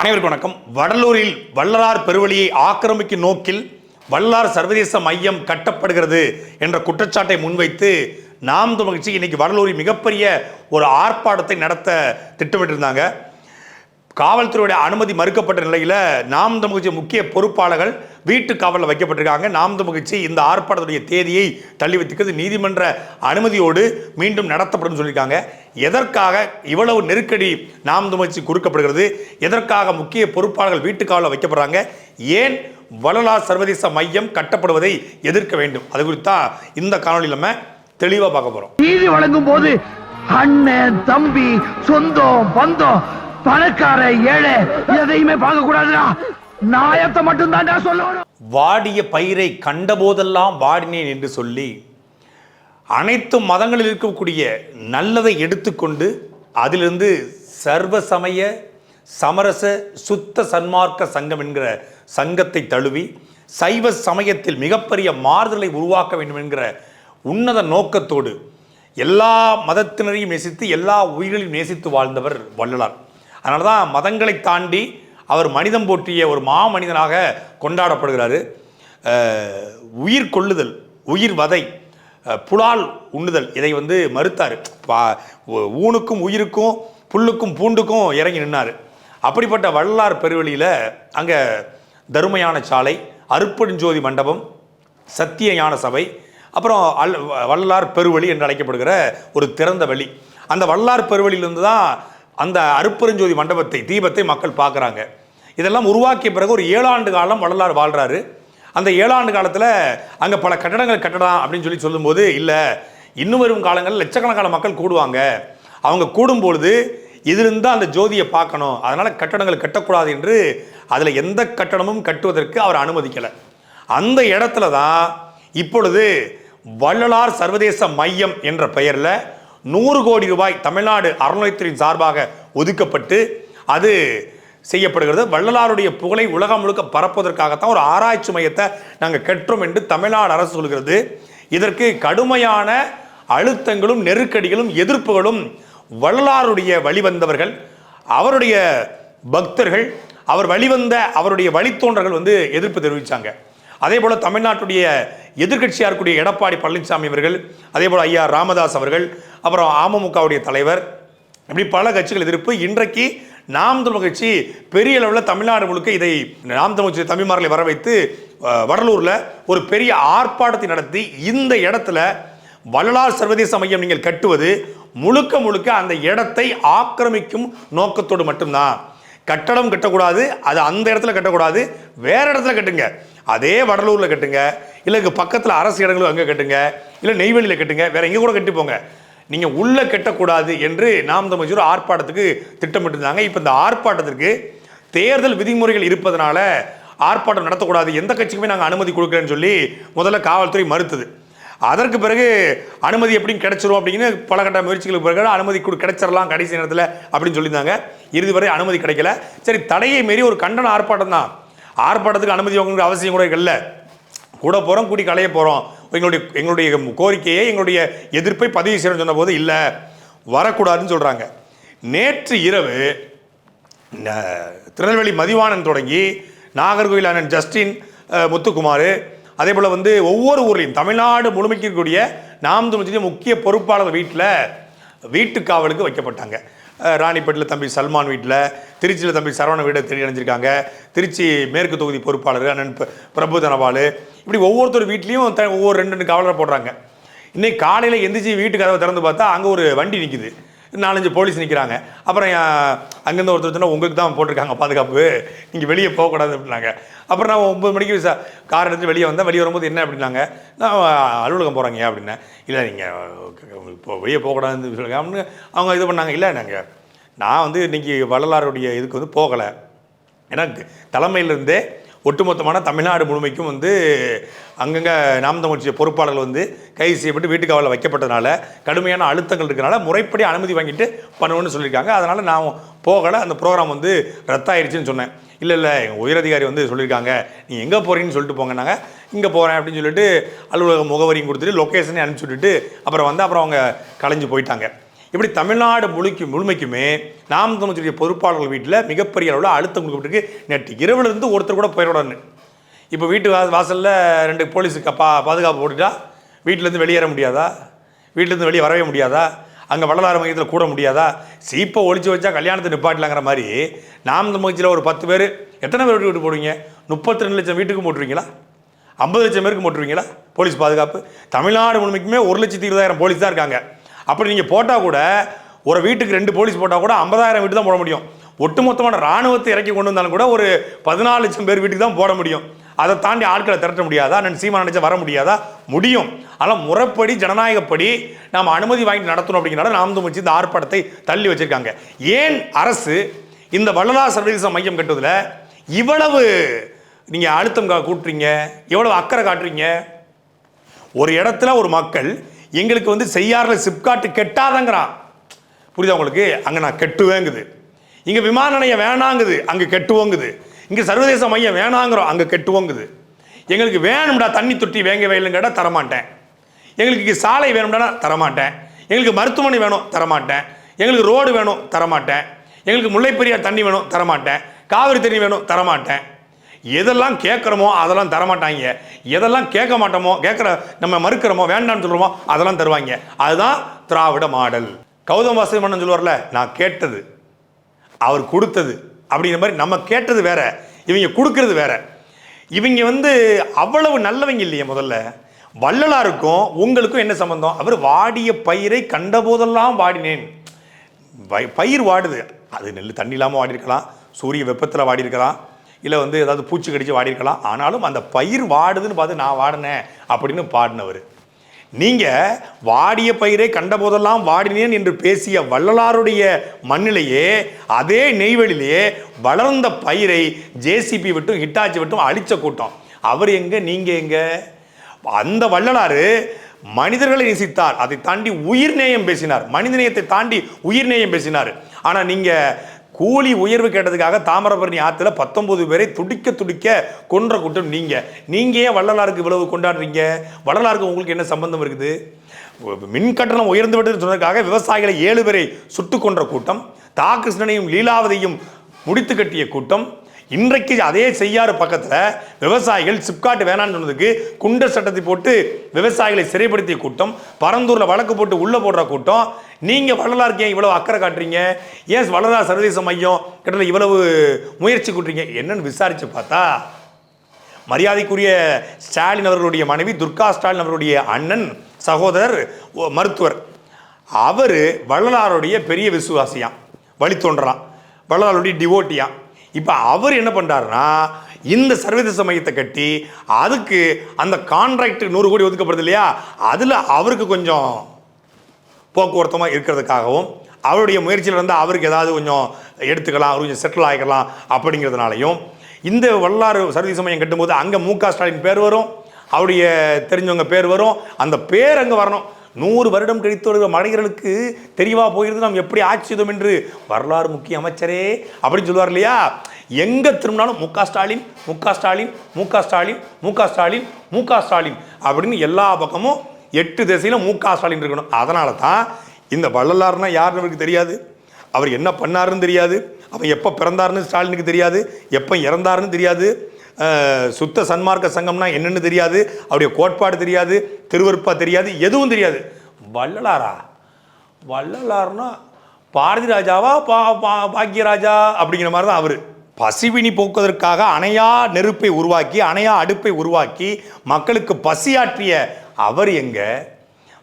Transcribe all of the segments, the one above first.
அனைவருக்கும் வணக்கம். வடலூரில் வள்ளலார் பெருவழியை ஆக்கிரமிக்கும் நோக்கில் வள்ளலார் சர்வதேச மையம் கட்டப்படுகிறது என்ற குற்றச்சாட்டை முன்வைத்து நாம் தமிழ் இன்னைக்கு வடலூரில் மிகப்பெரிய ஒரு ஆர்ப்பாட்டத்தை நடத்த திட்டமிட்டிருந்தாங்க. காவல்துறையுடைய அனுமதி மறுக்கப்பட்ட நிலையில் நாம் தமிழ்ச்சி முக்கிய பொறுப்பாளர்கள் வீட்டு காவலில் வைக்கப்பட்டிருக்காங்க. நாம் தமிழ்ச்சி இந்த ஆர்ப்பாட்டத்துடைய தேதியை தள்ளி வைத்திருக்கிறது. நீதிமன்ற அனுமதியோடு மீண்டும் நடத்தப்படும் சொல்லியிருக்காங்க. எதற்காக இவ்வளவு நெருக்கடி நாம் தமிழ்ச்சி கொடுக்கப்படுகிறது? எதற்காக முக்கிய பொறுப்பாளர்கள் வீட்டு காவலில் வைக்கப்படுறாங்க? ஏன் வளலா சர்வதேச மையம் கட்டப்படுவதை எதிர்க்க வேண்டும்? அது குறித்தா இந்த காணொலி நம்ம தெளிவாக பார்க்க போகிறோம் நீதி வழங்கும் போது அண்ணன் தம்பி சொந்தம் பந்தம் பணக்கார ஏழை எதையுமே பார்க்க கூடாதுடா நாயத்தை மட்டும்தான் சொல்லணும். வாடிய பயிரை கண்டபோதெல்லாம் வாடினேன் என்று சொல்லி அனைத்து மதங்களில் இருக்கக்கூடிய நல்லதை எடுத்துக்கொண்டு அதிலிருந்து சர்வ சமய சமரச சுத்த சன்மார்க்க சங்கம் என்கிற சங்கத்தை தழுவி சைவ சமயத்தில் மிகப்பெரிய மாறுதலை உருவாக்க வேண்டும் என்கிற உன்னத நோக்கத்தோடு எல்லா மதத்தினரையும் நேசித்து எல்லா உயிர்களையும் நேசித்து வாழ்ந்தவர் வள்ளலார். அதனால தான் மதங்களை தாண்டி அவர் மனிதம் போற்றிய ஒரு மாமனிதனாக கொண்டாடப்படுகிறாரு. உயிர் கொள்ளுதல் உயிர் வதை புலால் உண்ணுதல் இதை வந்து மறுத்தார். ஊனுக்கும் உயிருக்கும் புல்லுக்கும் பூண்டுக்கும் இறங்கி நின்னார். அப்படிப்பட்ட வள்ளலார் பெருவெளியில் அங்கே தருமையான சாலை அருப்பெருஞ்சோதி மண்டபம் சத்திய ஞான சபை அப்புறம் அல் வள்ளலார் பெருவழி என்று அழைக்கப்படுகிற ஒரு திறந்த வழி அந்த வள்ளலார் பெருவழியிலிருந்து தான் அந்த அருப்பெருஞ்சோதி மண்டபத்தை தீபத்தை மக்கள் பார்க்குறாங்க. இதெல்லாம் உருவாக்கிய பிறகு ஒரு ஏழாண்டு காலம் வள்ளலார் வாழ்கிறாரு அந்த ஏழாண்டு காலத்தில் அங்கே பல கட்டடங்கள் கட்டலாம் அப்படின்னு சொல்லி சொல்லும்போது இல்லை இன்னும் வரும் காலங்களில் லட்சக்கணக்கான மக்கள் கூடுவாங்க. அவங்க கூடும்பொழுது இதிலிருந்து அந்த ஜோதியை பார்க்கணும். அதனால் கட்டடங்கள் கட்டக்கூடாது என்று அதில் எந்த கட்டடமும் கட்டுவதற்கு அவர் அனுமதிக்கலை. அந்த இடத்துல தான் இப்பொழுது வள்ளலார் சர்வதேச மையம் என்ற பெயரில் நூறு கோடி ரூபாய் தமிழ்நாடு அறநிலையத்துறையின் சார்பாக ஒதுக்கப்பட்டு அது செய்யப்படுகிறது. வள்ளலாருடைய புகழை உலகம் முழுக்க பரப்புவதற்காகத்தான் ஒரு ஆராய்ச்சி மையத்தை நாங்கள் கற்றோம் என்று தமிழ்நாடு அரசு சொல்கிறது. இதற்கு கடுமையான அழுத்தங்களும் நெருக்கடிகளும் எதிர்ப்புகளும் வள்ளலாருடைய வழிவந்தவர்கள் அவருடைய பக்தர்கள் அவர் வழிவந்த அவருடைய வழித்தோன்றர்கள் வந்து எதிர்ப்பு தெரிவித்தாங்க அதே போல் தமிழ்நாட்டுடைய எதிர்க்கட்சியாக இருக்கக்கூடிய எடப்பாடி பழனிசாமி அவர்கள் அதே போல் ஐயா ராமதாஸ் அவர்கள் அப்புறம் அமமுகவுடைய தலைவர் இப்படி பல கட்சிகள் எதிர்ப்பு. இன்றைக்கு நாம் தமிழ் கட்சி பெரிய அளவில் தமிழ்நாடு முழுக்க இதை நாம் தமிழ் கட்சி தமிழ்மார்களை வர வைத்து வடலூரில் ஒரு பெரிய ஆர்ப்பாட்டத்தை நடத்தி இந்த இடத்துல வள்ளலார் சர்வதேச மையம் நீங்கள் கட்டுவது முழுக்க முழுக்க அந்த இடத்தை ஆக்கிரமிக்கும் நோக்கத்தோடு மட்டும்தான். கட்டடம் கட்டக்கூடாது அது அந்த இடத்துல கட்டக்கூடாது வேற இடத்துல கட்டுங்க. அதே வடலூரில் கட்டுங்க. இல்லை இங்கே பக்கத்தில் அரசு இடங்களும் அங்கே கட்டுங்க. இல்லை நெய்வேலியில் கட்டுங்க. வேற எங்கே கூட கட்டி போங்க. நீங்கள் உள்ளே கட்டக்கூடாது என்று நாம் தமிழ் ஆர்ப்பாட்டத்துக்கு திட்டமிட்டிருந்தாங்க. இப்போ இந்த ஆர்ப்பாட்டத்திற்கு தேர்தல் விதிமுறைகள் இருப்பதனால ஆர்ப்பாட்டம் நடத்தக்கூடாது. எந்த கட்சிக்குமே நாங்கள் அனுமதி கொடுக்குறேன்னு சொல்லி முதல்ல காவல்துறை மறுத்தது. அதற்கு பிறகு அனுமதி எப்படின்னு கிடைச்சிரும் அப்படின்னு பல கட்ட முயற்சிகளுக்கு பிறகு அனுமதி கொடு கிடைச்சிடலாம் கடைசி நேரத்தில் அப்படின்னு சொல்லியிருந்தாங்க. இறுதி வரை அனுமதி கிடைக்கல. சரி தடையை மீறி ஒரு கண்டன ஆர்ப்பாட்டம் தான் ஆர்ப்பாட்டத்துக்கு அனுமதி வாங்கணுங்கிற அவசியம் கூட இல்லை. கூட போகிறோம் கூடி களைய போகிறோம் எங்களுடைய எங்களுடைய கோரிக்கையை எங்களுடைய எதிர்ப்பை பதிவு செய்யணும்னு சொன்னபோது இல்லை. வரக்கூடாதுன்னு சொல்கிறாங்க நேற்று இரவு திருநெல்வேலி மதிவாணன் தொடங்கி நாகர்கோவில் அண்ணன் ஜஸ்டின் முத்துக்குமார் அதே போல் வந்து ஒவ்வொரு ஊர்லேயும் தமிழ்நாடு முழுமைக்கு இருக்கக்கூடிய நாம் தமிழ் முக்கிய பொறுப்பாளர் வீட்டில் வீட்டு காவலுக்கு வைக்கப்பட்டாங்க. ராணிப்பேட்டில் தம்பி சல்மான் வீட்டில் திருச்சியில் தம்பி சரவண வீடை தேடி அடைஞ்சிருக்காங்க திருச்சி மேற்கு தொகுதி பொறுப்பாளர் அண்ணன் பிரபு தனபால். இப்படி ஒவ்வொருத்தர் வீட்லேயும் த ஒவ்வொரு ரெண்டு ரெண்டு காவலரை போடுறாங்க. இன்னைக்கு காலையில் எந்திரிச்சு வீட்டு கதவை திறந்து பார்த்தா அங்கே ஒரு வண்டி நிற்குது நாலஞ்சு போலீஸ் நிற்கிறாங்க அப்புறம் அங்கேருந்து ஒருத்தர் சொன்னால் உங்களுக்கு தான் போட்டிருக்காங்க பாதுகாப்பு. நீங்கள் வெளியே போகக்கூடாது அப்படின்னாங்க. அப்புறம் நான் ஒம்பது மணிக்கு ச கார் எடுத்து வெளியே வந்தால் வெளியே வரும்போது என்ன அப்படின்னாங்க நான் அலுவலகம் போகிறாங்க அப்படின்னேன். இல்லை நீங்கள் இப்போ வெளியே போகக்கூடாதுன்னு சொல்லுங்க. அப்படின்னு அவங்க இது பண்ணாங்க. இல்லை நாங்கள் நான் வந்து இன்னைக்கு வள்ளலாருடைய இதுக்கு வந்து போகலை. ஏன்னா தலைமையிலிருந்தே ஒட்டுமொத்தமான தமிழ்நாடு முழுமைக்கும் வந்து அங்கங்கே நாம் தமிழ்ச்சி பொறுப்பாளர்கள் வந்து கைது செய்யப்பட்டு வீட்டுக்காவலில் வைக்கப்பட்டதுனால கடுமையான அழுத்தங்கள் இருக்கிறனால முறைப்படி அனுமதி வாங்கிட்டு பண்ணுவோன்னு சொல்லியிருக்காங்க. அதனால் நான் போகலை. அந்த ப்ரோக்ராம் வந்து ரத்தாயிருச்சுன்னு சொன்னேன். இல்லை இல்லை எங்கள் உயரதிகாரி வந்து சொல்லியிருக்காங்க. நீ எங்கே போகிறீங்கன்னு சொல்லிட்டு போங்கன்னாங்க இங்கே போகிறேன் அப்படின்னு சொல்லிட்டு அலுவலக முகவரியும் கொடுத்துட்டு லொக்கேஷனையும் அனுப்பிச்சி விட்டுட்டு அப்புறம் வந்து அப்புறம் அவங்க கலைஞ்சு போயிட்டாங்க. இப்படி தமிழ்நாடு முழுக்கு முழுமைக்குமே நாம் தமிழ்ச்சியுடைய பொறுப்பாளர்கள் வீட்டில் மிகப்பெரிய அளவில் அழுத்தம் கொடுக்கப்பட்டிருக்கு. நேற்று இரவுலேருந்து ஒருத்தர் கூட போயிடணும்னு இப்போ வீட்டு வா வாசலில் ரெண்டு போலீஸுக்கு பா பாதுகாப்பு போட்டுட்டா வீட்டிலேருந்து வெளியேற முடியாதா? வீட்டிலேருந்து வெளியே வரவே முடியாதா? அங்கே வள்ளலாறு மையத்தில் கூட முடியாதா? சீப்பை ஒழிச்சு வச்சா கல்யாணத்தை நிப்பாட்டலாங்கிற மாதிரி நாம் தமிழ்ச்சியில் ஒரு பத்து பேர் எத்தனை பேர் வீட்டு போடுவீங்க? முப்பத்தி ரெண்டு லட்சம் வீட்டுக்கு போட்டுருவீங்களா? ஐம்பது லட்சம் பேருக்கு போட்டுருவீங்களா? போலீஸ் பாதுகாப்பு. தமிழ்நாடு முழுமைக்குமே ஒரு லட்சத்தி இருபதாயிரம் போலீஸ் தான் இருக்காங்க. அப்படி நீங்கள் போட்டால் கூட ஒரு வீட்டுக்கு ரெண்டு போலீஸ் போட்டால் கூட ஐம்பதாயிரம் வீட்டு தான் போட முடியும். ஒட்டுமொத்தமான ராணுவத்தை இறக்கி கொண்டு வந்தாலும் கூட ஒரு பதினாலு லட்சம் பேர் வீட்டுக்கு தான் போட முடியும். அதை தாண்டி ஆட்களை திரட்ட முடியாதா? நான் சீமா நினைச்சா வர முடியாதா? முடியும். ஆனால் முறைப்படி ஜனநாயகப்படி நாம் அனுமதி வாங்கி நடத்தணும் அப்படிங்கிறத நாம் தமிழ்ச்சி இந்த ஆர்ப்பாட்டத்தை தள்ளி வச்சிருக்காங்க. ஏன் அரசு இந்த வள்ளலார் சர்வதேச மையம் கட்டுவதில் இவ்வளவு நீங்கள் அழுத்தம் கா- கூட்டுறீங்க? எவ்வளவு அக்கறை காட்டுறீங்க? ஒரு இடத்துல ஒரு மக்கள் எங்களுக்கு வந்து செய்யாரில் சிப்காட்டு கெட்டாதங்கிறான். புரியுதா உங்களுக்கு? அங்கே நான் கெட்டுவேங்குது. இங்கே விமான நிலையம் வேணாங்குது அங்கே கெட்டுவோங்குது. இங்கே சர்வதேச மையம் வேணாங்கிறோம் அங்கே கெட்டுவோங்குது. எங்களுக்கு வேணும்டா தண்ணி தொட்டி வேங்க வயலுன்னு கேட்டால் தரமாட்டேன். எங்களுக்கு இங்கே சாலை வேணும்டா தரமாட்டேன். எங்களுக்கு மருத்துவமனை வேணும் தரமாட்டேன். எங்களுக்கு ரோடு வேணும் தரமாட்டேன். எங்களுக்கு முல்லைப்பெரியார் தண்ணி வேணும் தரமாட்டேன். காவிரி தண்ணி வேணும் தரமாட்டேன். எதெல்லாம் கேட்குறோமோ அதெல்லாம் தரமாட்டாங்க. எதெல்லாம் கேட்க மாட்டோமோ கேட்குற நம்ம மறுக்கிறோமோ வேண்டாம்னு சொல்கிறோமோ அதெல்லாம் தருவாங்க. அதுதான் திராவிட மாடல். கௌதம் வாசுதேவன் சொல்லுவார்ல நான் கேட்டது அவர் கொடுத்தது அப்படிங்கிற மாதிரி நம்ம கேட்டது வேற இவங்க கொடுக்கறது வேற. இவங்க வந்து அவ்வளவு நல்லவங்க இல்லையே முதல்ல. வள்ளலாருக்கும் உங்களுக்கும் என்ன சம்பந்தம்? அவர் வாடிய பயிரை கண்டபோதெல்லாம் வாடினேன். பயிர் வாடுது. அது நெல் தண்ணி இல்லாமல் வாடி இருக்கலாம் சூரிய வெப்பத்தில் வாடி இருக்கலாம் இல்லை வந்து ஏதாவது பூச்சி கடித்து வாடி இருக்கலாம் ஆனாலும் அந்த பயிர் வாடுதுன்னு பார்த்து நான் வாடினேன் அப்படின்னு பாடினவர். நீங்கள் வாடிய பயிரை கண்டபோதெல்லாம் வாடினேன் என்று பேசிய வள்ளலாருடைய மண்ணிலேயே அதே நெய்வேலியிலேயே வளர்ந்த பயிரை ஜேசிபி விட்டும் ஹிட்டாச்சி விட்டும் அழிச்ச கூட்டம். அவர் எங்கே நீங்கள் எங்கே? அந்த வள்ளலாறு மனிதர்களை நேசித்தார். அதை தாண்டி உயிர்நேயம் பேசினார். மனித நேயத்தை தாண்டி உயிர்நேயம் பேசினார். ஆனால் நீங்கள் கூலி உயர்வு கேட்டதுக்காக தாமிரபரணி ஆற்றுல பத்தொன்பது பேரை துடிக்க துடிக்க கொன்ற கூட்டம் நீங்கள் நீங்கள் ஏன் வள்ளலாருக்கு இவ்வளவு கொண்டாடுறீங்க? வள்ளலாருக்கு உங்களுக்கு என்ன சம்பந்தம் இருக்குது? மின் கட்டணம் உயர்ந்து சொன்னதுக்காக விவசாயிகளை ஏழு பேரை சுட்டு கொன்ற கூட்டம். தா. கிருஷ்ணனையும் லீலாவதியும் முடித்து கட்டிய கூட்டம். இன்றைக்கு அதே செய்யாறு பக்கத்தில் விவசாயிகள் சிப்காட் வேணான்னு சொன்னதுக்கு குண்டர் சட்டத்தை போட்டு விவசாயிகளை சிறைப்படுத்திய கூட்டம். பரந்தூரில் வழக்கு போட்டு உள்ளே போடுற கூட்டம். நீங்கள் வள்ளலாருக்கு ஏன் இவ்வளவு அக்கறை காட்டுறீங்க? ஏன் வள்ளலார் சர்வதேச மையம் கிட்ட இவ்வளவு முயற்சி கூட்டுறீங்க என்னன்னு விசாரித்து பார்த்தா மரியாதைக்குரிய ஸ்டாலின் அவர்களுடைய மனைவி துர்கா ஸ்டாலின் அவர்களுடைய அண்ணன் சகோதரர் மருத்துவர். அவர் வள்ளலாருடைய பெரிய விசுவாசியாம் வழித்தோன்றலாம் வள்ளலாருடைய டிவோட்டியாம். இப்போ அவர் என்ன பண்ணுறாருன்னா இந்த சர்வதேச மையத்தை கட்டி அதுக்கு அந்த கான்ட்ராக்ட் நூறு கோடி ஒதுக்கப்படுது இல்லையா? அதில் அவருக்கு கொஞ்சம் போக்குவரத்தமாக இருக்கிறதுக்காகவும் அவருடைய முயற்சியில் இருந்தால் அவருக்கு ஏதாவது கொஞ்சம் எடுத்துக்கலாம் அவர் கொஞ்சம் செட்டில் ஆகிக்கலாம் அப்படிங்கிறதுனாலையும் இந்த வல்லாறு சர்வீஸ் மையம் கட்டும்போது அங்கே மு க ஸ்டாலின் பேர் வரும் அவருடைய தெரிஞ்சவங்க பேர் வரும் அந்த பேர் அங்கே வரணும். நூறு வருடம் கழித்து வருகிற மனிதர்களுக்கு தெரியவா போயிருந்து நாம் எப்படி ஆட்சிதம் என்று. வரலாறு முக்கிய அமைச்சரே அப்படின்னு சொல்லுவார் இல்லையா? எங்கே திரும்பினாலும் மு க ஸ்டாலின் மு க ஸ்டாலின் மு க ஸ்டாலின் மு க ஸ்டாலின் மு க ஸ்டாலின் அப்படின்னு எல்லா பக்கமும் எட்டு திசையில் மு க ஸ்டாலின் இருக்கணும். அதனால தான் இந்த வள்ளலார்னா யாருன்னு அவருக்கு தெரியாது. அவர் என்ன பண்ணாருன்னு தெரியாது. அவன் எப்போ பிறந்தாருன்னு ஸ்டாலினுக்கு தெரியாது. எப்போ இறந்தாருன்னு தெரியாது. சுத்த சன்மார்க்க சங்கம்னா என்னன்னு தெரியாது. அவருடைய கோட்பாடு தெரியாது. திருவருப்பா தெரியாது. எதுவும் தெரியாது. வள்ளலாரா? வள்ளலார்னா பாரதி ராஜாவா? பா பா- பாக்கியராஜா அப்படிங்கிற மாதிரி தான் அவர். பசிவினி போக்குவதற்காக அணையா நெருப்பை உருவாக்கி அணையா அடுப்பை உருவாக்கி மக்களுக்கு பசியாற்றிய அவர் எங்க?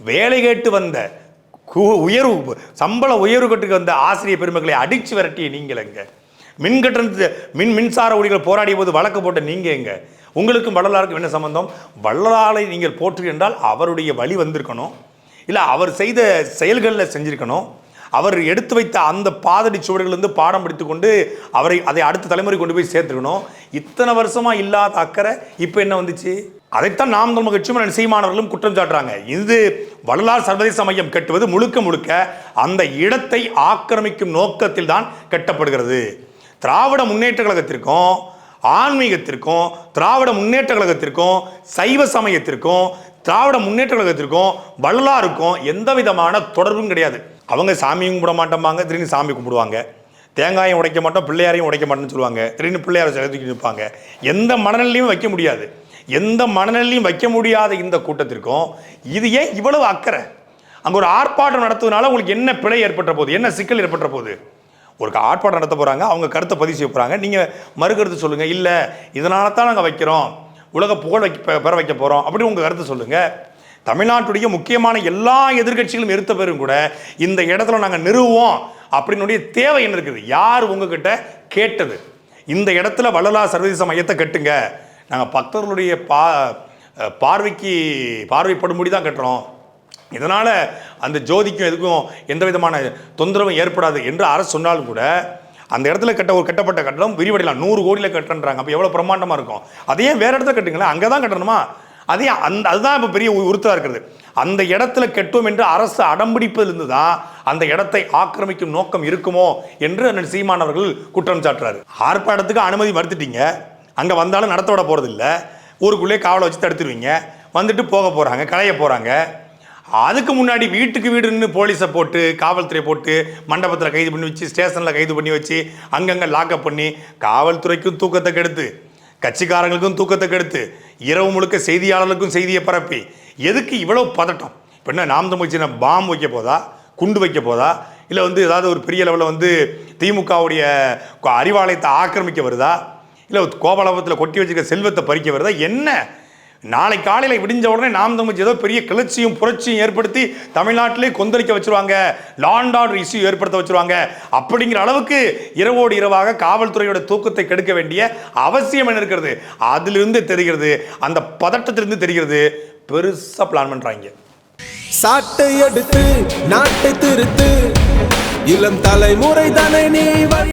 வேலை கேட்டு வந்த கு- உயர்வு சம்பள உயர்வு கட்டுக்கு வந்த ஆசிரியர் பெருமக்களை அடிச்சு விரட்டிய நீங்கள் எங்க? மின் கட்டணத்து மின் மின்சார ஊழியர்கள் போராடிய போது வழக்கு போட்ட நீங்க எங்க? உங்களுக்கும் வள்ளலாருக்கும் என்ன சம்பந்தம்? வள்ளலாரை நீங்கள் போற்று என்றால் அவருடைய வழி வந்திருக்கணும். இல்லை அவர் செய்த செயல்களில் செஞ்சிருக்கணும். அவர் எடுத்து வைத்த அந்த பாதடி சுவடுகளிலிருந்து பாடம் படித்து கொண்டு அவரை அதை அடுத்த தலைமுறை கொண்டு போய் சேர்த்துக்கணும் இத்தனை வருஷமாக இல்லாத அக்கறை இப்போ என்ன வந்துச்சு? அதைத்தான் நாம் தமிழ் கட்சியும் சீமானவர்களும் குற்றம் சாட்டுறாங்க. இது வள்ளலார் சர்வதேச மையம் கட்டுவது முழுக்க முழுக்க அந்த இடத்தை ஆக்கிரமிக்கும் நோக்கத்தில் தான் கட்டப்படுகிறது. திராவிட முன்னேற்ற கழகத்திற்கும் ஆன்மீகத்திற்கும் திராவிட முன்னேற்ற கழகத்திற்கும் சைவ சமயத்திற்கும் திராவிட முன்னேற்ற கழகத்திற்கும் வள்ளலாருக்கும் எந்த விதமான தொடர்பும் கிடையாது. அவங்க சாமியும் கும்பிட மாட்டோம்பாங்க திடீர்னு சாமி கும்பிடுவாங்க. தேங்காயும் உடைக்க மாட்டோம் பிள்ளையாரையும் உடைக்க மாட்டோம்னு சொல்லுவாங்க. திடீர்னு பிள்ளையாரை செலுத்திட்டு நிற்பாங்க. எந்த மனநிலையும் வைக்க முடியாது. எந்த மனநிலையும் வைக்க முடியாத இந்த கூட்டத்திற்கும் இது ஏன் இவ்வளவு அக்கறை? அங்கே ஒரு ஆர்ப்பாட்டம் நடத்துவதனால உங்களுக்கு என்ன பிழை ஏற்பட்ட போகுது என்ன சிக்கல் ஏற்பட்ட போகுது ஒரு ஆர்ப்பாட்டம் நடத்த போகிறாங்க அவங்க கருத்தை பதிவு செய்ய போகிறாங்க நீங்கள் மறுகருத்து சொல்லுங்கள் இல்லை இதனால தான் நாங்கள் வைக்கிறோம் உலக புகழ் வைக்க பெற வைக்க போகிறோம் அப்படி உங்கள் கருத்தை சொல்லுங்கள் தமிழ்நாட்டுடைய முக்கியமான எல்லா எதிர்க்கட்சிகளும் எடுத்த பேரும் கூட இந்த இடத்துல நாங்கள் நிறுவுவோம் அப்படின்னுடைய தேவை என்ன இருக்குது? யார் உங்ககிட்ட கேட்டது? இந்த இடத்துல வள்ளலா சர்வதேச மையத்தை கட்டுங்க. நாங்கள் பக்தர்களுடைய பா பார்வைக்கு பார்வைப்படும்படி தான் கட்டுறோம். இதனால் அந்த ஜோதிக்கும் எதுக்கும் எந்த விதமான தொந்தரவும் ஏற்படாது என்று அரசு சொன்னாலும் கூட அந்த இடத்துல கட்ட ஒரு கட்டப்பட்ட கட்டணம் விரிவடையலாம். நூறு கோடியில் கட்டுன்றாங்க அப்போ எவ்வளோ பிரம்மாண்டமாக இருக்கும்? அதையே வேற இடத்துல கட்டுங்களேன் அங்கே தான் கட்டணுமா? அதே அந்த அதுதான் இப்போ பெரிய உறுத்தலாக இருக்கிறது அந்த இடத்துல கெட்டோம் என்று அரசு அடம்பிடிப்பதிலிருந்து தான் அந்த இடத்தை ஆக்கிரமிக்கும் நோக்கம் இருக்குமோ என்று அந்த சீமானவர்கள் குற்றம் சாட்டுறாரு. ஆர்ப்பாட்டத்துக்கு அனுமதி மறுத்துட்டீங்க. அங்கே வந்தாலும் நடத்த விட போகிறதில்ல ஊருக்குள்ளே காவலை வச்சு தடுத்துருவீங்க. வந்துட்டு போக போகிறாங்க களைய போகிறாங்க அதுக்கு முன்னாடி வீட்டுக்கு வீடுன்னு போலீஸை போட்டு காவல்துறை போட்டு மண்டபத்தில் கைது பண்ணி வச்சு ஸ்டேஷனில் கைது பண்ணி வச்சு அங்கங்கே லாக்அப் பண்ணி காவல்துறைக்கும் தூக்கத்தை கெடுத்து கட்சிக்காரங்களுக்கும் தூக்கத்தை கெடுத்து இரவு முழுக்க செய்தியாளர்களுக்கும் செய்தியை பரப்பி எதுக்கு இவ்வளோ பதட்டம்? இப்போ என்ன நாம் தமிழ்ச்சின பாம் வைக்க போதா? குண்டு வைக்க போதா? இல்லை வந்து ஏதாவது ஒரு பெரிய லெவலில் வந்து திமுகவுடைய அறிவாலயத்தை ஆக்கிரமிக்க வருதா? இல்லை கோபாலபுரத்தில் கொட்டி வச்சிருக்க செல்வத்தை பறிக்க வருதா என்ன? நாளை காலையில் விடிஞ்ச உடனே நாம் தமிழ் ஏதோ பெரிய கிளர்ச்சியும் புரட்சியும் ஏற்படுத்தி தமிழ்நாட்டிலே கொந்தளிக்க வச்சுருவாங்க. லாண்ட் ஆர்டர் இஷ்யூ ஏற்படுத்த வச்சுருவாங்க. அப்படிங்கிற அளவுக்கு இரவோடு இரவாக காவல்துறையோட தூக்கத்தை கெடுக்க வேண்டிய அவசியம் என்ன இருக்கிறது? அதிலிருந்து தெரிகிறது அந்த பதட்டத்திலிருந்து தெரிகிறது பெருசாக பிளான் பண்ணுறாங்க சாட்டை எடுத்து நாட்டை திருத்து. இளம் தலைமுறை தானே நீ